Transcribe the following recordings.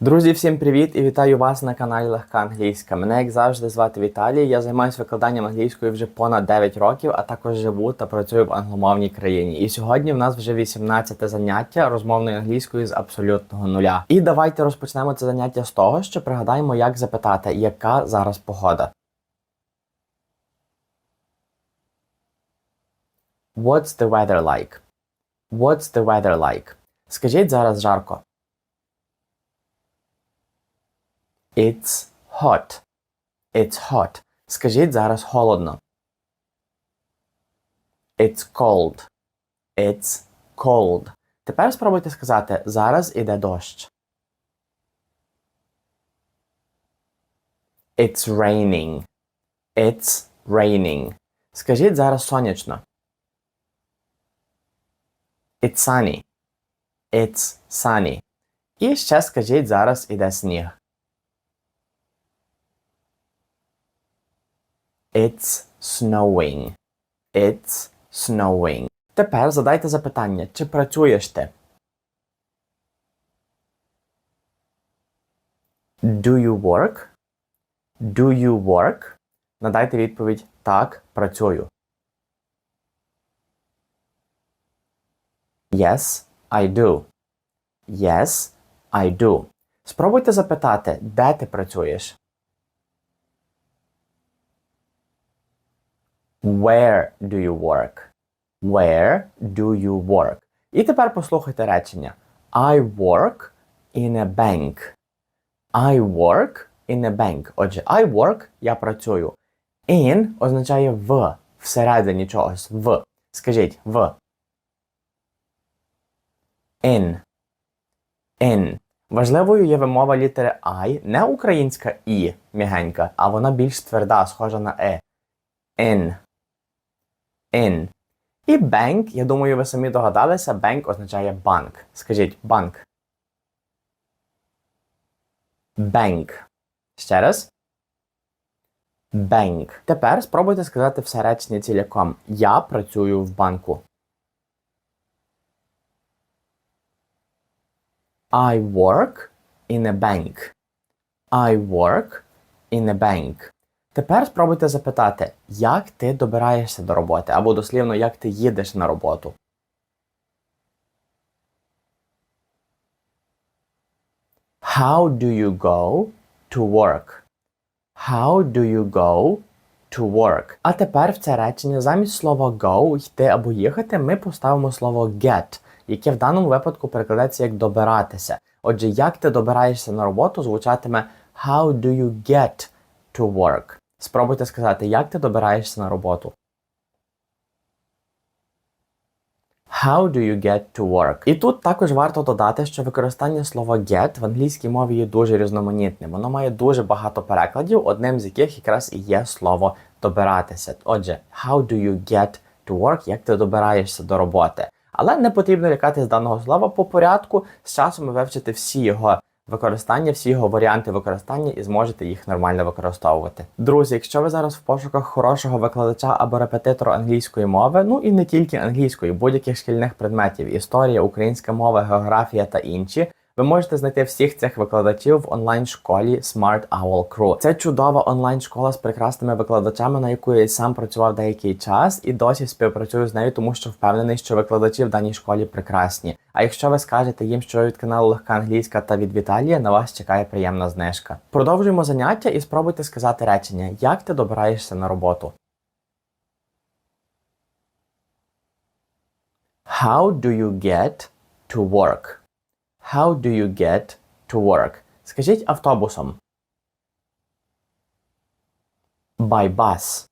Друзі, всім привіт і вітаю вас на каналі Легка Англійська. Мене, як завжди, звати Віталій. Я займаюся викладанням англійської вже понад 9 років, а також живу та працюю в англомовній країні. І сьогодні в нас вже 18 заняття розмовної англійської з абсолютного нуля. І давайте розпочнемо це заняття з того, що пригадаємо, як запитати, яка зараз погода. What's the weather like? What's the weather like? Скажіть зараз жарко. It's hot. It's hot. Скажіть зараз холодно. It's cold. It's cold. Тепер спробуйте сказати зараз іде дощ. It's raining. It's raining. Скажіть зараз сонячно. It's sunny. It's sunny. І ще скажіть зараз іде сніг. It's snowing. It's snowing. Тепер задайте запитання, чи працюєш ти? Do you work? Do you work? Надайте відповідь так, працюю. Yes, I do. Yes, I do. Спробуйте запитати, де ти працюєш. Where do you work? Where do you work? І тепер послухайте речення. I work in a bank. I work in a bank. Отже, I work я працюю. In означає в, всередині чогось, в. Скажіть в. In. In. Важливою є вимова літери I, не українська І м'ягенька, а вона більш тверда, схожа на Е. In. In. І bank, я думаю, ви самі догадалися, bank означає банк. Скажіть банк. Bank. Ще раз. Bank. Тепер спробуйте сказати все речення ціляком. Я працюю в банку. I work in a bank. I work in a bank. Тепер спробуйте запитати, як ти добираєшся до роботи, або дослівно, як ти їдеш на роботу. How do you go to work? How do you go to work? А тепер в це речення замість слова go йти або їхати ми поставимо слово get, яке в даному випадку перекладається як добиратися. Отже, як ти добираєшся на роботу, звучатиме How do you get to work? Спробуйте сказати, як ти добираєшся на роботу. How do you get to work? І тут також варто додати, що використання слова get в англійській мові є дуже різноманітним. Воно має дуже багато перекладів, одним з яких якраз і є слово добиратися. Отже, how do you get to work? Як ти добираєшся до роботи? Але не потрібно лякати з даного слова по порядку. З часом ви вивчите всі його використання, всі його варіанти використання і зможете їх нормально використовувати. Друзі, якщо ви зараз в пошуках хорошого викладача або репетитора англійської мови, ну і не тільки англійської, будь-яких шкільних предметів, історія, українська мова, географія та інші. Ви можете знайти всіх цих викладачів в онлайн-школі Smart Owl Crew. Це чудова онлайн-школа з прекрасними викладачами, на яку я сам працював деякий час і досі співпрацюю з нею, тому що впевнений, що викладачі в даній школі прекрасні. А якщо ви скажете їм, що від каналу Легка Англійська та від Віталія, на вас чекає приємна знижка. Продовжуємо заняття і спробуйте сказати речення, як ти добираєшся на роботу. How do you get to work? How do you get to work? Скажіть автобусом. By bus.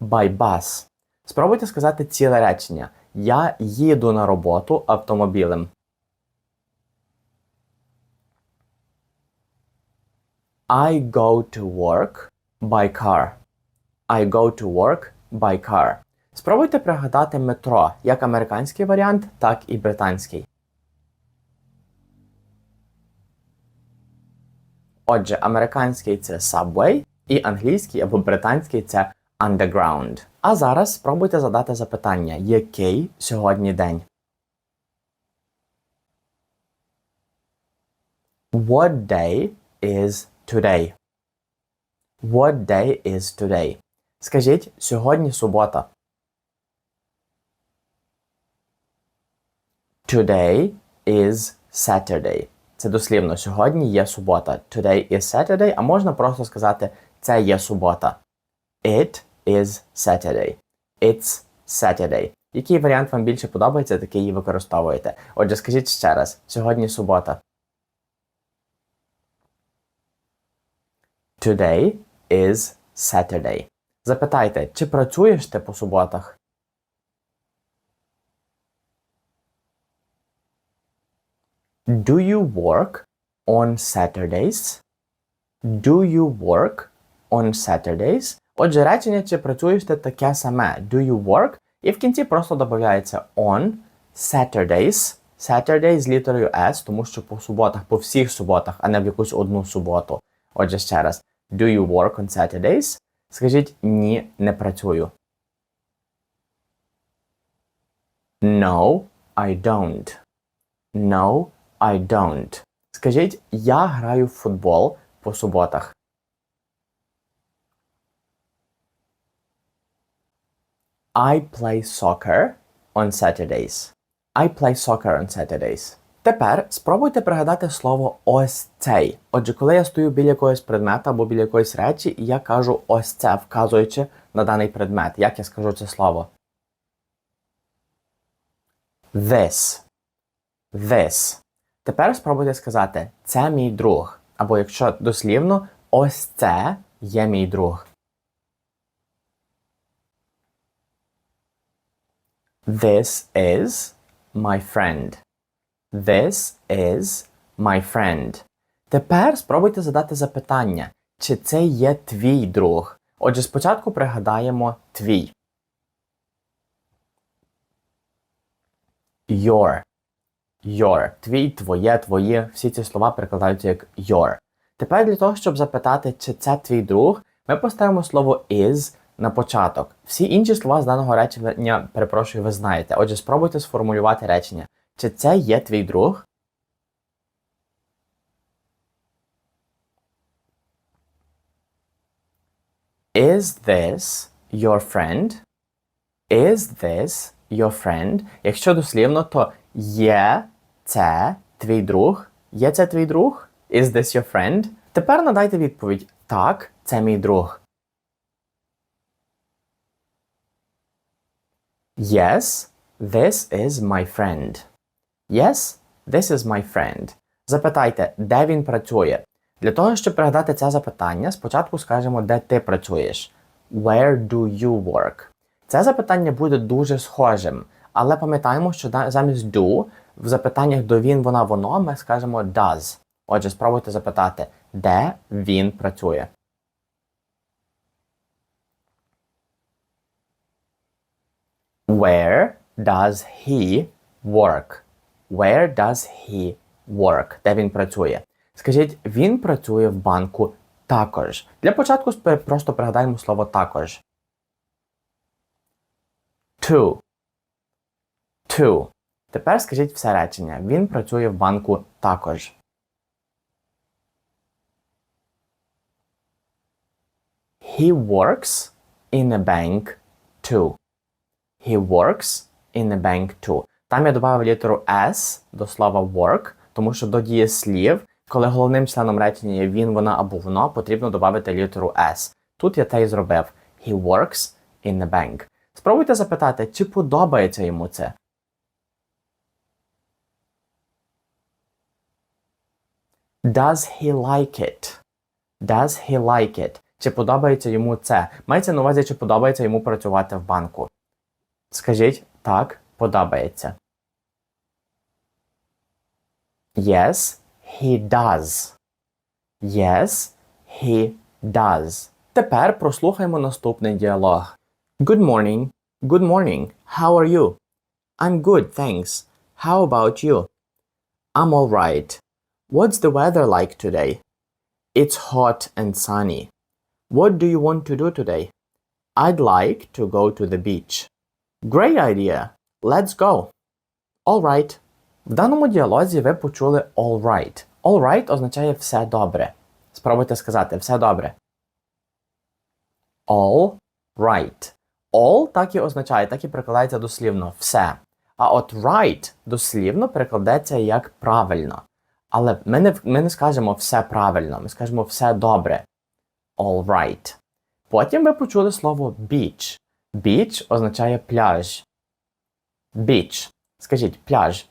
By bus. Спробуйте сказати ціле речення. Я їду на роботу автомобілем. I go to work by car. I go to work by car. Спробуйте пригадати метро як американський варіант, так і британський. Отже, американський це subway, і англійський або британський це underground. А зараз спробуйте задати запитання, який сьогодні день. What day is today? What day is today? Скажіть, сьогодні субота. Today is Saturday. Це дослівно сьогодні є субота. Today is Saturday, а можна просто сказати це є субота. It is Saturday. It's Saturday. Який варіант вам більше подобається, такий і використовуєте. Отже, скажіть ще раз: сьогодні субота. Today is Saturday. Запитайте, чи працюєш ти по суботах? Do you work on Saturdays? Do you work on Saturdays? Отже, речення, чи працюєш ти таке саме. Do you work? І в кінці просто додається on Saturdays. Saturday з літерою S, тому що по суботах, по всіх суботах, а не в якусь одну суботу. Отже, ще раз. Do you work on Saturdays? Скажіть ні, не працюю. No, I don't. No, I don't. Скажіть, я граю в футбол по суботах. I play soccer on Saturdays. I play soccer on Saturdays. Тепер спробуйте пригадати слово ось цей. Отже, коли я стою біля якогось предмета або біля якоїсь речі, і я кажу ось це, вказуючи на даний предмет. Як я скажу це слово? This. This. Тепер спробуйте сказати це мій друг. Або якщо дослівно, ось це є мій друг. This is my friend. This is my friend. Тепер спробуйте задати запитання, чи це є твій друг. Отже, спочатку пригадаємо твій. Your. Your. Твій, твоє, твоє. Всі ці слова перекладаються як your. Тепер для того, щоб запитати, чи це твій друг, ми поставимо слово is на початок. Всі інші слова з даного речення, перепрошую, ви знаєте. Отже, спробуйте сформулювати речення. Чи це є твій друг? Is this your friend? Is this your friend? Якщо дослівно, то є це твій друг? Є це твій друг? Is this your friend? Тепер надайте відповідь. Так, це мій друг. Yes, this is my friend. Yes, this is my friend. Запитайте, де він працює. Для того, щоб пригадати це запитання, спочатку скажемо, де ти працюєш. Where do you work? Це запитання буде дуже схожим, але пам'ятаємо, що замість do в запитаннях до він, вона, воно ми скажемо does. Отже, спробуйте запитати, де він працює. Where does he work? Where does he work? Де він працює? Скажіть, він працює в банку також. Для початку просто пригадаємо слово також. To. To. Тепер скажіть все речення. Він працює в банку також. He works in a bank too. He works in a bank too. Там я додав літеру S до слова work, тому що до дієслів, коли головним членом речення є він, вона або воно, потрібно додати літеру S. Тут я те і зробив. He works in a bank. Спробуйте запитати, чи подобається йому це. Does he like it? Does he like it? Чи подобається йому це? Мається на увазі, чи подобається йому працювати в банку. Скажіть так, подобається. Yes, he does. Yes, he does. Тепер прослухаємо наступний діалог. Good morning. Good morning. How are you? I'm good, thanks. How about you? I'm all right. What's the weather like today? It's hot and sunny. What do you want to do today? I'd like to go to the beach. Great idea. Let's go. All right. В даному діалозі ви почули all right. All right означає все добре. Спробуйте сказати все добре. All right. All так і означає, так і перекладається дослівно все. А от right дослівно перекладається як правильно. Але ми не, ми не скажемо все правильно, ми скажемо все добре. All right. Потім ви почули слово beach. Beach означає пляж. Beach. Скажіть пляж.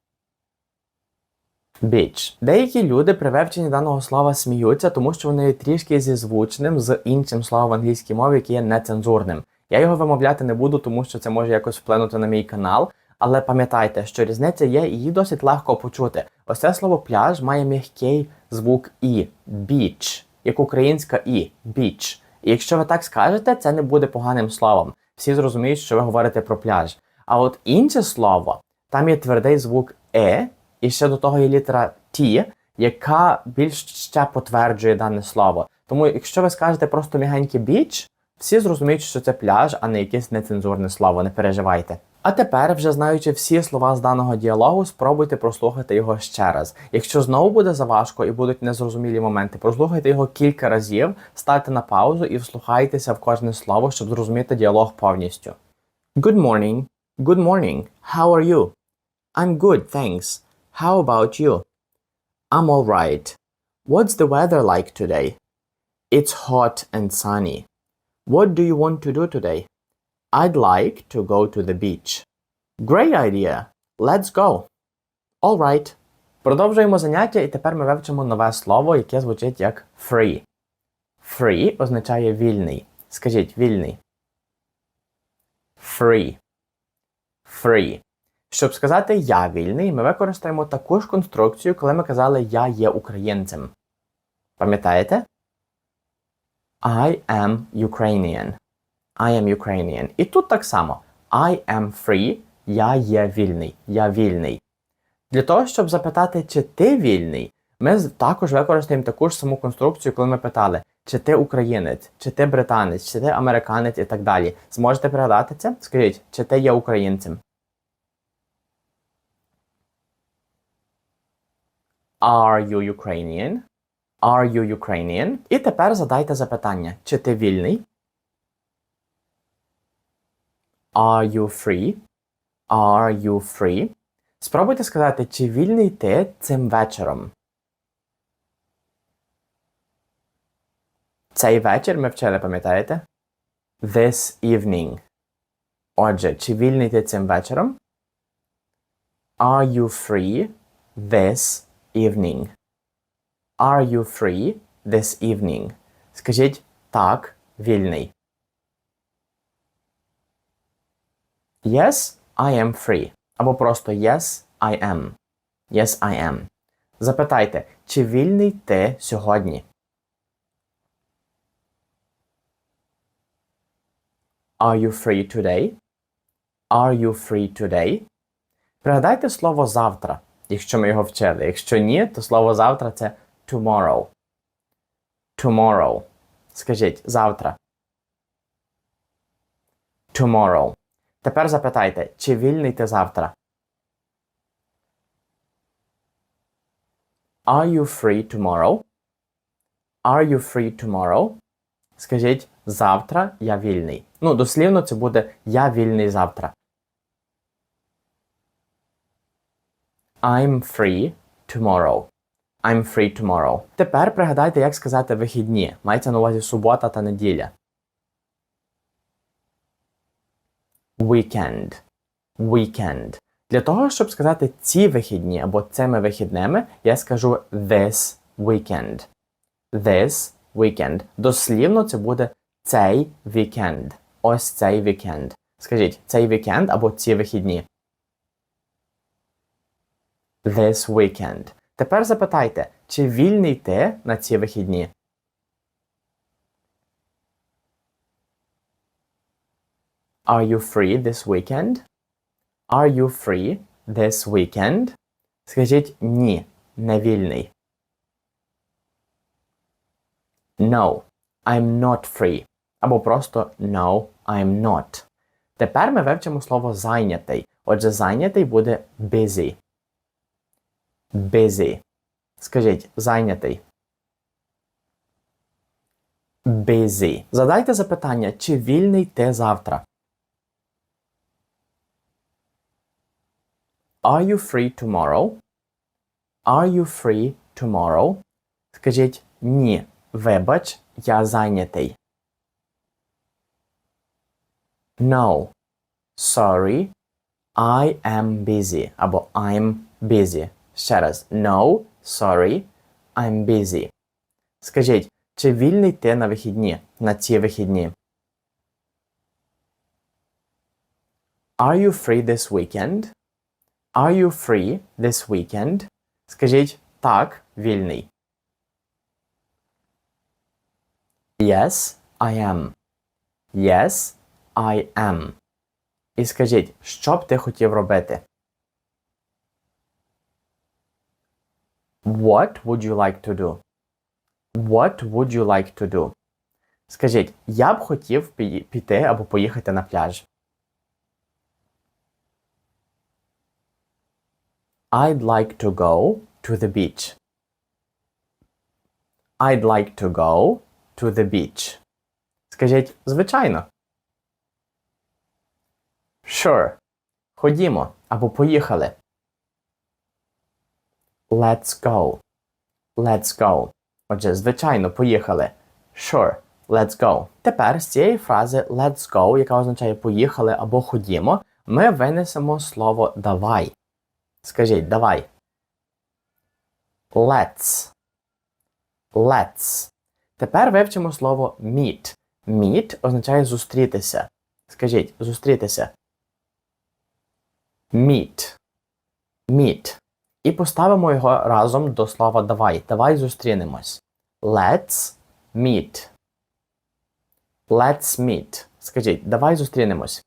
Beach. Деякі люди при вивченні даного слова сміються, тому що вони трішки зізвучним з іншим словом в англійській мові, яке є нецензурним. Я його вимовляти не буду, тому що це може якось вплинути на мій канал. Але пам'ятайте, що різниця є, і її досить легко почути. Ось це слово пляж має м'який звук і beach, як українська і beach. І якщо ви так скажете, це не буде поганим словом. Всі зрозуміють, що ви говорите про пляж. А от інше слово, там є твердий звук е, і ще до того є літера Т, яка більш ще потверджує дане слово. Тому, якщо ви скажете просто мігенький біч, всі зрозуміють, що це пляж, а не якесь нецензурне слово, не переживайте. А тепер, вже знаючи всі слова з даного діалогу, спробуйте прослухати його ще раз. Якщо знову буде заважко і будуть незрозумілі моменти, прослухайте його кілька разів, ставте на паузу і вслухайтеся в кожне слово, щоб зрозуміти діалог повністю. Good morning. Good morning. How are you? I'm good, thanks. How about you? I'm all right. What's the weather like today? It's hot and sunny. What do you want to do today? I'd like to go to the beach. Great idea. Let's go. All right. Продовжуємо заняття, і тепер ми вивчимо нове слово, яке звучить як free. Free означає вільний. Скажіть вільний. Free. Free. Щоб сказати я вільний, ми використаємо таку ж конструкцію, коли ми казали я є українцем. Пам'ятаєте? I am Ukrainian. I am Ukrainian. І тут так само. I am free. Я є вільний. Я вільний. Для того, щоб запитати, чи ти вільний, ми також використаємо таку ж саму конструкцію, коли ми питали, чи ти українець, чи ти британець, чи ти американець і так далі. Зможете пригадати це? Скажіть, чи ти є українцем? Are you Ukrainian? Are you Ukrainian? І тепер задайте запитання, чи ти вільний? Are you free? Are you free? Спробуйте сказати, чи вільний ти цим вечором. Цей вечір ми вчили, пам'ятаєте? This evening. Отже, чи вільний ти цим вечором? Are you free this evening? Are you free this evening? Скажіть так, вільний. Yes, I am free. Або просто Yes, I am. Yes, I am. Запитайте, чи вільний ти сьогодні? Are you free today? Are you free today? Пригадайте слово завтра, якщо ми його вчили. Якщо ні, то слово завтра це tomorrow. Tomorrow. Скажіть завтра. Tomorrow. Тепер запитайте, чи вільний ти завтра? Are you free tomorrow? Are you free tomorrow? Скажіть завтра я вільний. Ну, дослівно це буде я вільний завтра. I'm free tomorrow. I'm free tomorrow. Тепер пригадайте, як сказати вихідні. Мається на увазі субота та неділя. Weekend. Weekend. Для того, щоб сказати ці вихідні або цими вихідними, я скажу this weekend. This weekend. Дослівно це буде цей вікенд. Ось цей вікенд. Скажіть, цей вікенд або ці вихідні. This weekend. Тепер запитайте, чи вільний ти на ці вихідні? Are you free this weekend? Are you free this weekend? Скажіть ні, не вільний. No, I'm not free. Або просто No, I'm not. Тепер ми вивчимо слово зайнятий. Отже, зайнятий буде busy. Busy. Скажіть, зайнятий. Busy. Задайте запитання, чи вільний ти завтра? Are you free tomorrow? Are you free tomorrow? Скажіть ні. Вибач, я зайнятий. No. Sorry. I am busy. Або I'm busy. Ще раз. No. Sorry. I'm busy. Скажіть, чи вільний ти на вихідні? На ці вихідні? Are you free this weekend? Are you free this weekend? Скажіть так, вільний. Yes, I am. Yes, I am. І скажіть, що б ти хотів робити? What would you like to do? What would you like to do? Скажіть, я б хотів піти або поїхати на пляж. I'd like to go to the beach. I'd like to go to the beach. Скажіть, звичайно. Sure. Ходімо або поїхали. Let's go. Let's go. Отже, звичайно, поїхали. Sure. Let's go. Тепер з цієї фрази let's go, яка означає поїхали або ходімо, ми винесемо слово давай. Скажіть, давай. Let's. Let's. Тепер вивчимо слово meet. Meet означає зустрітися. Скажіть, зустрітися. Meet. Meet. І поставимо його разом до слова давай. Давай зустрінемось. Let's meet. Let's meet. Скажіть, давай зустрінемось.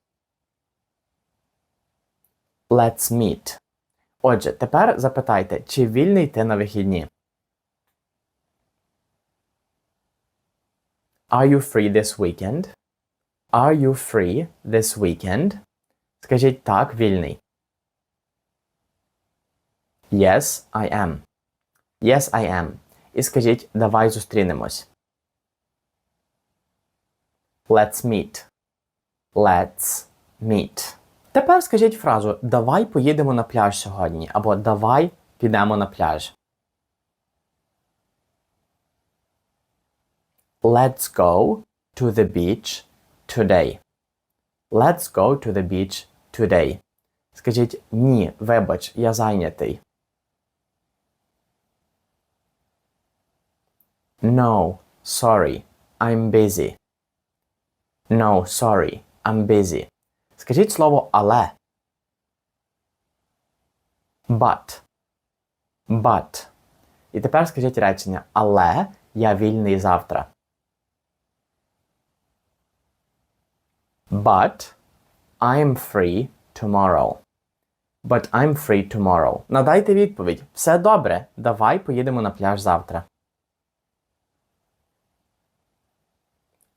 Let's meet. Отже, тепер запитайте, чи вільний ти на вихідні? Are you free this weekend? Are you free this weekend? Скажіть так, вільний. Yes, I am. Yes, I am. І скажіть, давай зустрінемось. Let's meet. Let's meet. Тепер скажіть фразу Давай поїдемо на пляж сьогодні або Давай підемо на пляж. Let's go to the beach today. Let's go to the beach today. Скажіть ні, вибач, я зайнятий. No, sorry, I'm busy. No, sorry, I'm busy. Скажіть слово але. But. But. І тепер скажіть речення але я вільний завтра. But I'm free tomorrow. But I'm free tomorrow. Надайте відповідь. Все добре. Давай поїдемо на пляж завтра.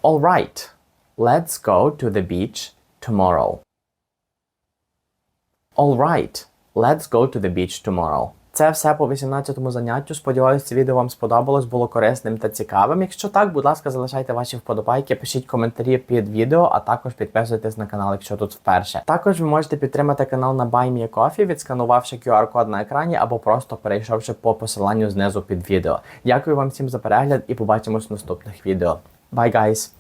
All right. Let's go to the beach tomorrow. All right. Let's go to the beach tomorrow. Це все по 18-му заняттю. Сподіваюсь, це відео вам сподобалось, було корисним та цікавим. Якщо так, будь ласка, залишайте ваші вподобайки, пишіть коментарі під відео, а також підписуйтесь на канал, якщо тут вперше. Також ви можете підтримати канал на BuyMeACoffee, відсканувавши QR-код на екрані або просто перейшовши по посиланню знизу під відео. Дякую вам всім за перегляд і побачимось в наступних відео. Bye, guys!